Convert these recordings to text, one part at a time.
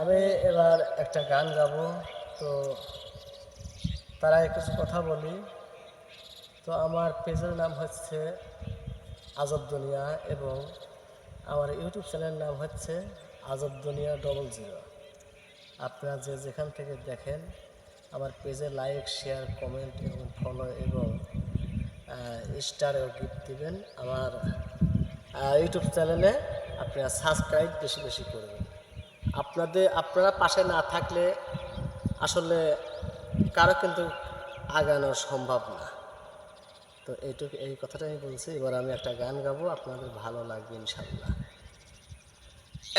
আমি এবার একটা গান গাবো। তো তারা কিছু কথা বলি। তো আমার পেজের নাম হচ্ছে আজব দুনিয়া এবং আমার ইউটিউব চ্যানেলের নাম হচ্ছে আজব দুনিয়া ডবল জিরো আপনারা যে যেখান থেকে দেখেন, আমার পেজে লাইক শেয়ার কমেন্ট এবং ফলো এবং স্টার গিফট দিবেন। আমার ইউটিউব চ্যানেলে আপনারা সাবস্ক্রাইব বেশি বেশি করবেন। আপনাদের, আপনারা পাশে না থাকলে আসলে কারও কিন্তু আগানো সম্ভব না। তো এইটুকু, এই কথাটা আমি বলছি, এবার আমি একটা গান গাবো, আপনাদের ভালো লাগবে ইনশাল্লাহ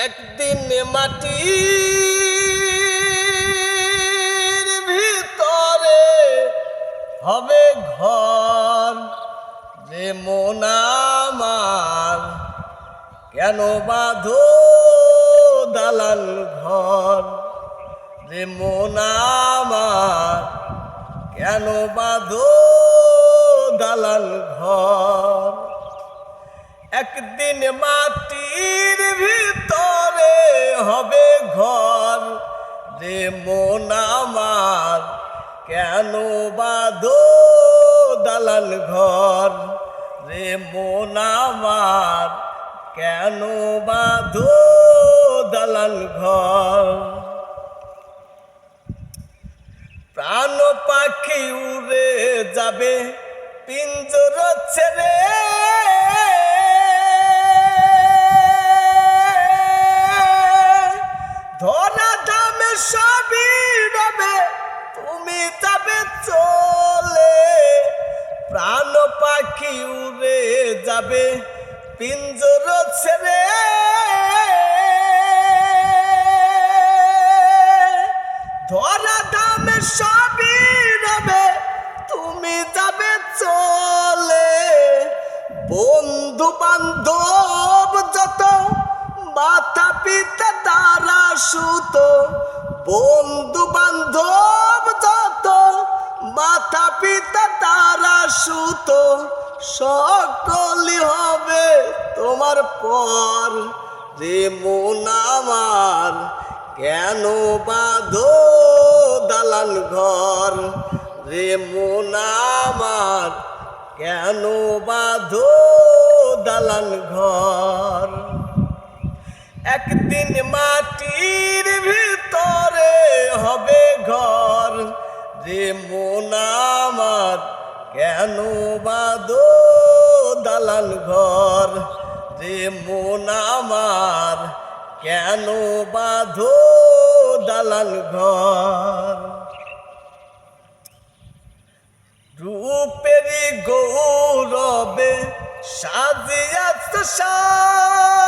একদিন মাটির ভিতরে হবে ঘর, যে মন কেন বাঁধো? দালান ঘর। যে মন আমার কেন বাঁধো দালাল ঘর? একদিন মাটির ভিতরে হবে ঘর। যে মন আমার কেন বাঁধো দালাল ঘর? রে মন আমার কেন বাঁধো দালান ঘর। প্রাণ পাখি উড়ে যাবে, পিঞ্জর ছেড়ে। ধরা দামে সবই রবে তুমি যাবে চলে। প্রাণ পাখি উড়ে যাবে, পিঞ্জর ছেড়ে। সবই রবে তুমি যাবে চলে। বন্ধু বান্ধব যত মাতা পিতা তারা সুত। বন্ধু বান্ধব যত মাতা পিতা তারা সুত। সকলই হবে তোমার পর। রে মন আমার কেন বাঁধো? দালান ঘর। রে মন আমার কেন বাঁধো দালান ঘর? একদিন মাটির ভিতরে হবে ঘর। রে মন আমার কেন বাঁধো দালান ঘর? রে মন আমার কেন বাঁধো দালান ঘর। রূপেরি গৌরবে সাজিয়াত সাজ।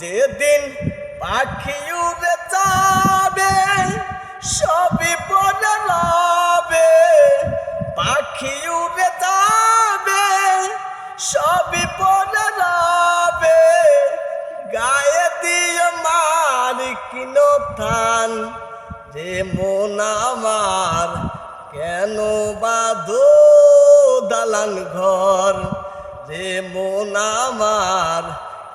যেদিন পাখি উড়ে যাবে, সবই পরে রবে পাখি উড়ে যাবে, সবই পরে রবে গায়ে দিয়ে মার কিনো থান যে মন আমার কেন বাঁধো দালান ঘর? যে মন আমার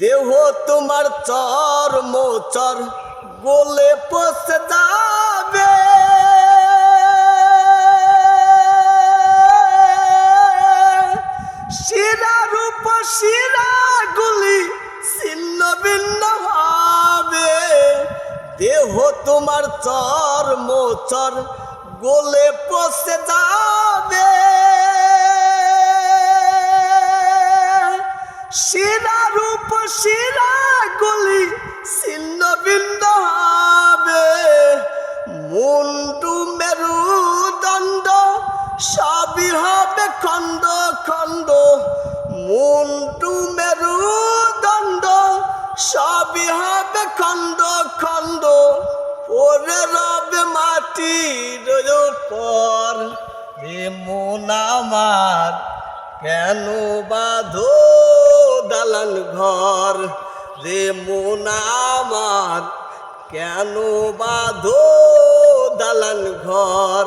দেহ তোমার চর মোচর, গোলে পচে যাবে। শিরার উপর শিরা গুলি ছিন্ন ভিন্ন হবে। দেহ তোমার চর মোচর, গোলে পচে যাবে। শিরা খন্ড খন্ড মুন্টু মেরুদণ্ড সবই হবে খন্ড খন্ড পরে রবে মাটির উপর। রে মন আমার, কেন বাঁধো দালান ঘর? রে মন আমার, কেন বাঁধো দালান ঘর?